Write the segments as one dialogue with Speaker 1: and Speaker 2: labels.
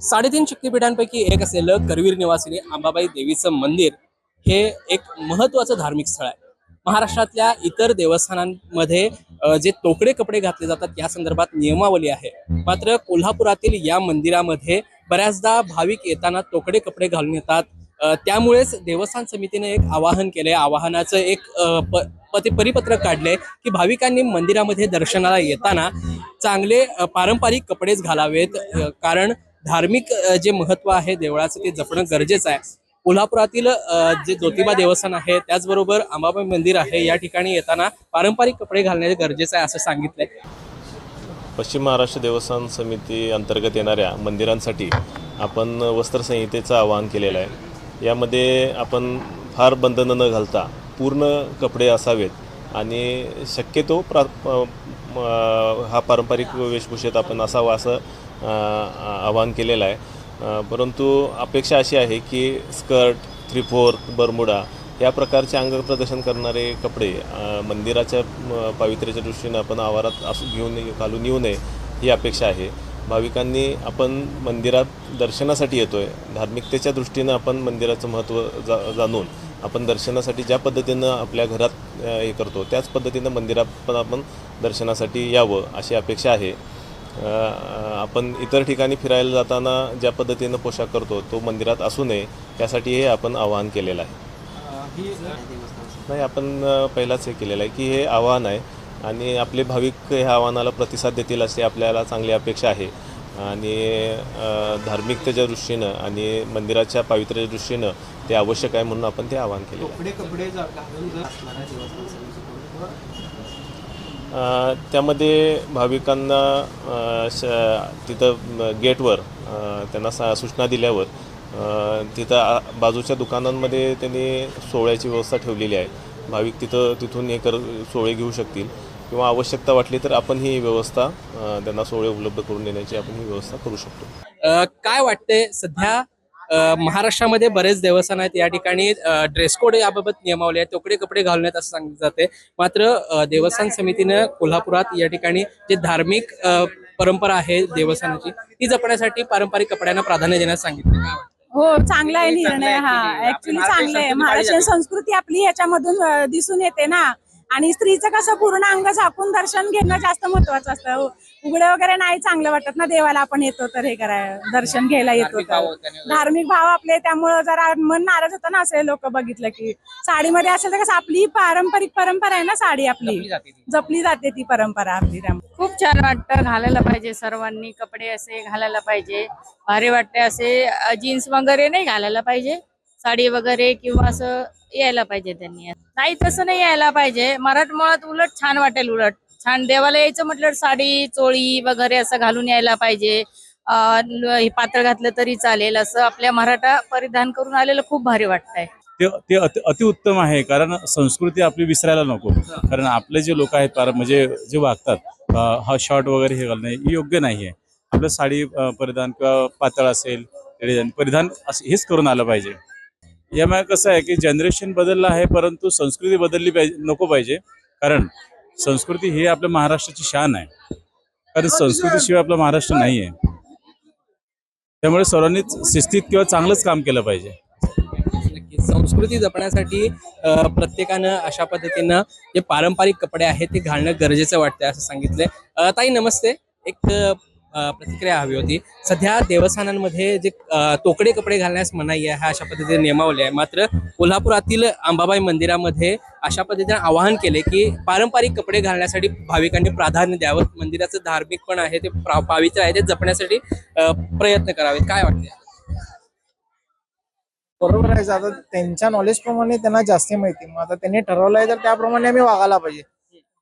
Speaker 1: साडेतीन शक्तिपीठांपैकी एक असलेलं करवीर निवासिनी अंबाबाई देवीचं मंदिर हे एक महत्वाचं धार्मिक स्थळ आहे. महाराष्ट्रातल्या इतर देवस्थानांमध्ये जे तोकडे कपडे घातले जातात या संदर्भात नियमावली आहे. मात्र कोल्हापुरातील या मंदिरामध्ये बऱ्याचदा भाविक येताना तोकडे कपडे घालून येतात. त्यामुळेच देवस्थान समितीने एक आवाहन केले आवाहनाचं एक प- परिपत्रक काढले की भाविकांनी मंदिरामध्ये दर्शनाला येताना चांगले पारंपरिक कपडेच घालावेत. कारण धार्मिक जे महत्त्व आहे देवळाचं ते जपणं गरजेचं आहे. कोल्हापुरातील जे ज्योतिबा देवस्थान आहे त्याचबरोबर अंबाबाई मंदिर आहे या ठिकाणी येताना पारंपरिक कपडे घालणे गरजेचं आहे असं सांगितलंय.
Speaker 2: पश्चिम महाराष्ट्र देवस्थान समिती अंतर्गत येणाऱ्या मंदिरांसाठी आपण वस्त्रसंहितेचं आवाहन केलेलं आहे. यामध्ये आपण फार बंधनं न घालता पूर्ण कपडे असावेत आणि शक्यतो प्रा हा पारंपरिक वेशभूषेत आपण असावा असं आवाहन केलेलं आहे. परंतु अपेक्षा अशी आहे की स्कर्ट थ्री फोर्थ बरमुडा या प्रकारचे अंग प्रदर्शन करणारे कपडे मंदिराच्या पावित्र्याच्या दृष्टीनं आपण आवारात असू घेऊन घालून येऊ नये ही अपेक्षा आहे. भाविकांनी आपण मंदिरात दर्शनासाठी येतो आहे धार्मिकतेच्या दृष्टीनं आपण मंदिराचं महत्त्व जा जाणून आपण दर्शनासाठी ज्या पद्धतीनं आपल्या घरात हे करतो त्याच पद्धतीनं मंदिरात पण आपण दर्शनासाठी यावं अशी अपेक्षा आहे. आपण इतर ठिकाणी फिरायला जाताना ज्या पद्धतीनं पोशाख करतो तो मंदिरात असू नये त्यासाठी हे आपण आवाहन केलेलं आहे. नाही आपण पहिलाच हे केलेलं आहे की हे आव्हान आहे आणि आपले भाविक ह्या आव्हानाला प्रतिसाद देतील अशी आपल्याला चांगली अपेक्षा आहे. आणि धार्मिकतेच्या दृष्टीनं आणि मंदिराच्या पावित्र्याच्या दृष्टीनं ते आवश्यक आहे म्हणून आपण ते आवाहन केले त्यामध्ये भाविकांना तिथं गेटवर त्यांना सा सूचना दिल्यावर तिथं बाजूच्या दुकानांमध्ये त्यांनी सोहळ्याची व्यवस्था ठेवलेली आहे. भाविक तिथं तिथून हे कर सोहळे घेऊ शकतील. किंवा आवश्यकता वाटली तर आपण ही व्यवस्था त्यांना सोहळे उपलब्ध करून देण्याची आपण ही व्यवस्था करू शकतो.
Speaker 1: काय वाटतंय सध्या महाराष्ट्रामध्ये बरेच देवस्थान आहेत. या ठिकाणी ड्रेस कोड याबाबत नियमावली आहे तोकडे कपडे घालण्यात असं सांगितलं जाते. मात्र देवस्थान समितीनं कोल्हापुरात या ठिकाणी जे धार्मिक परंपरा आहे देवस्थानाची ती जपण्यासाठी पारंपरिक कपड्यांना प्राधान्य देण्यास सांगितलं. वाटतं?
Speaker 3: हो चांगला आहे निर्णय. हा ऍक्च्युली चांगलं आहे. महाराष्ट्रीयन संस्कृती आपली ह्याच्यामधून अं, दिसून येते ना. आणि स्त्रीचं कसं पूर्ण अंग झाकून दर्शन घेणं जास्त महत्वाचं असतं. उघडे वगैरे नाही चांगलं वाटत ना देवाला आपण येतो तर हे कराय दर्शन घ्यायला येतो तर. धार्मिक भाव आपले त्यामुळं जरा मन नाराज होतं ना असे लोक बघितलं की. साडीमध्ये असेल तर कसं आपली पारंपरिक परंपरा आहे ना साडी आपली. जपली जाते ती. परंपरा आपली त्यामुळे.
Speaker 4: खूप छान वाटतं घालायला पाहिजे सर्वांनी कपडे असे घालायला पाहिजे. भारी वाटते असे जीन्स वगैरे नाही घालायला पाहिजे. साडी वगैरे किंवा असं यायला पाहिजे त्यांनी. नाही तसं नाही यायला पाहिजे. मराठमोळात उलट छान वाटेल उलट. छान देवाला यायचं म्हटलं साडी चोळी वगैरे असं घालून यायला पाहिजे. पातळ घातलं तरी चालेल. असं आपल्या मराठा परिधान करून आलेलं खूप भारी वाटतंय.
Speaker 5: ते ते अति अतिउत्तम आहे. कारण संस्कृती आपली विसरायला नको. कारण आपले जे लोक आहेत पार म्हणजे जे वागतात हा शॉर्ट वगैरे हे घालणं हे योग्य नाही आहे आपलं साडी परिधान किंवा पातळ असेल परिधान असं हेच करून आलं पाहिजे. यामुळे कसं आहे की जनरेशन बदललं आहे परंतु संस्कृती बदलली पाहिजे नको पाहिजे. कारण संस्कृती ही आपल्या महाराष्ट्राची शान आहे. कारण संस्कृतीशिवाय आपला महाराष्ट्र नाही आहे त्यामुळे सर्वांनीच शिस्तीत किंवा चांगलंच काम केलं पाहिजे.
Speaker 1: संस्कृती जपण्यासाठी प्रत्येकानं अशा पद्धतीनं जे पारंपरिक कपडे आहेत ते घालणं गरजेचं वाटतंय असं सांगितलंय. ताई नमस्ते. एक प्रतिक्रिया हवी होती. सध्या देवस्थानांमध्ये जे तोकडे कपडे घालण्यास मनाई आहे हा अशा पद्धतीने नियमावली आहे. मात्र कोल्हापुरातील अंबाबाई मंदिरामध्ये अशा पद्धतीने आवाहन केले की पारंपरिक कपडे घालण्यासाठी भाविकांनी प्राधान्य द्यावं. मंदिराचं धार्मिक पण आहे ते प्रा- पावित्र्य आहे ते जपण्यासाठी प्रयत्न करावेत. काय वाटते
Speaker 6: बरोबर आहे आता त्यांच्या नॉलेज प्रमाणे त्यांना जास्त माहिती. मग आता त्यांनी ठरवलंय तर त्याप्रमाणे आम्ही वागायला पाहिजे.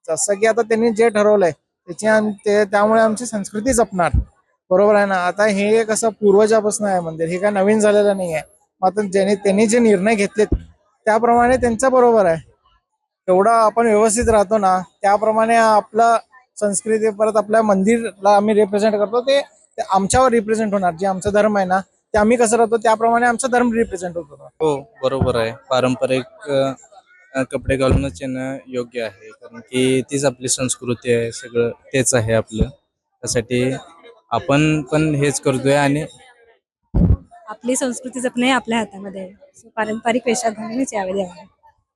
Speaker 6: जसं की आता त्यांनी जे ठरवलंय त्याची आम- ते त्यामुळे आमची संस्कृती जपणार. बरोबर आहे ना? आता हे कसं पूर्वजापासून आहे मंदिर. हे काय नवीन झालेलं नाही आहे मग आता ज्यांनी त्यांनी जे निर्णय घेतलेत त्याप्रमाणे त्यांचं बरोबर आहे. तेवढं आपण व्यवस्थित राहतो ना त्याप्रमाणे आपलं संस्कृती परत आपल्या मंदिरला आम्ही रिप्रेझेंट करतो. ते आमच्यावर रिप्रेझेंट होणार. जे आमचा धर्म आहे ना ते आम्ही कसं राहतो त्याप्रमाणे आमचा धर्म रिप्रेझेंट होतो.
Speaker 7: हो बरोबर आहे. पारंपरिक कपडे घालूनच येणं योग्य आहे. कारण की तीच आपली संस्कृती आहे सगळं तेच आहे आपलं. त्यासाठी आपण पण हेच करतोय आणि
Speaker 8: आपली संस्कृती जपणे आपल्या हातामध्ये आहे. So, पारंपरिक वेशात घालूनच यावे देवाला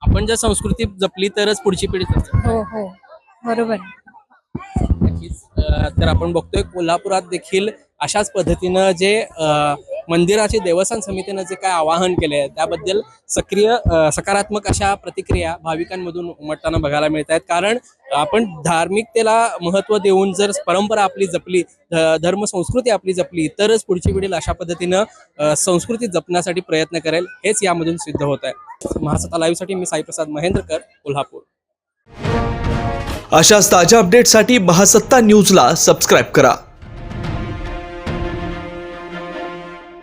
Speaker 1: आपण जर संस्कृती जपली तरच पुढची पिढी.
Speaker 8: हो हो. बरोबर
Speaker 1: नक्कीच. अ, तर आपण बघतोय कोल्हापुरात देखील अशाच पद्धतीनं जे अ, मंदिराचे देवस्थान समितीनं जे काय आवाहन केले आहे त्याबद्दल सक्रिय सकारात्मक अशा प्रतिक्रिया भाविकांमधून उमटताना बघायला मिळत आहेत कारण आपण धार्मिकतेला महत्त्व देऊन जर परंपरा आपली जपली धर्म संस्कृती आपली जपली तरच पुढची पिढीला अशा पद्धतीनं संस्कृती जपण्यासाठी प्रयत्न करेल हेच यामधून सिद्ध होत आहे महासत्ता लाईव्हसाठी मी साईप्रसाद महेंद्रकर कोल्हापूर.
Speaker 9: अशाच ताज्या अपडेटसाठी महासत्ता न्यूजला सबस्क्राईब करा.